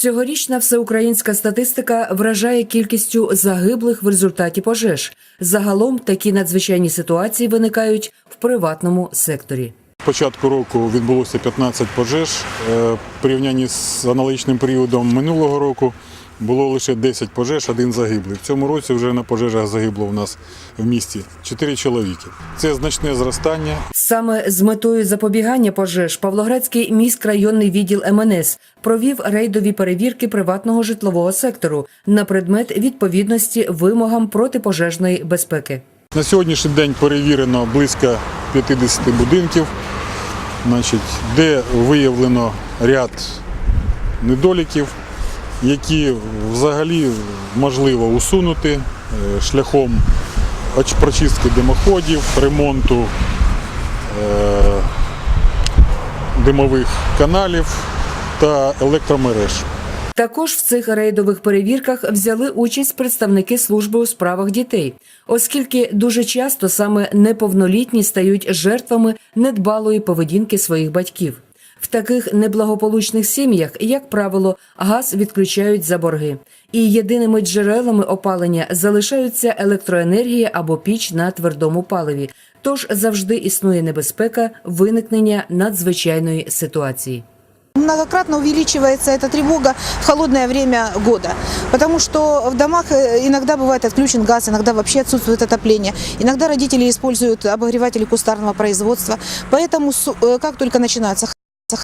Цьогорічна всеукраїнська статистика вражає кількістю загиблих в результаті пожеж. Загалом такі надзвичайні ситуації виникають в приватному секторі. Початку року відбулося 15 пожеж. Е, порівнянні з аналогічним періодом минулого року було лише 10 пожеж, один загиблий. В цьому році вже на пожежах загибло у нас в місті 4 чоловіки. Це значне зростання. Саме з метою запобігання пожеж Павлоградський міськрайонний відділ МНС провів рейдові перевірки приватного житлового сектору на предмет відповідності вимогам протипожежної безпеки. На сьогоднішній день перевірено близько 50 будинків, де виявлено ряд недоліків, які взагалі можливо усунути е, шляхом прочистки димоходів, ремонту димових каналів та електромереж. Також в цих рейдових перевірках взяли участь представники служби у справах дітей, оскільки дуже часто саме неповнолітні стають жертвами недбалої поведінки своїх батьків. В таких неблагополучних сім'ях, як правило, газ відключають за борги, і єдиними джерелами опалення залишаються електроенергія або піч на твердому паливі. Тож завжди існує небезпека виникнення надзвичайної ситуації. Многократно увеличивается эта тревога в холодное время года, потому что в домах э, иногда бывает отключен газ, иногда вообще отсутствует отопление, иногда родители используют обогреватели кустарного производства, поэтому с- э, как только начинается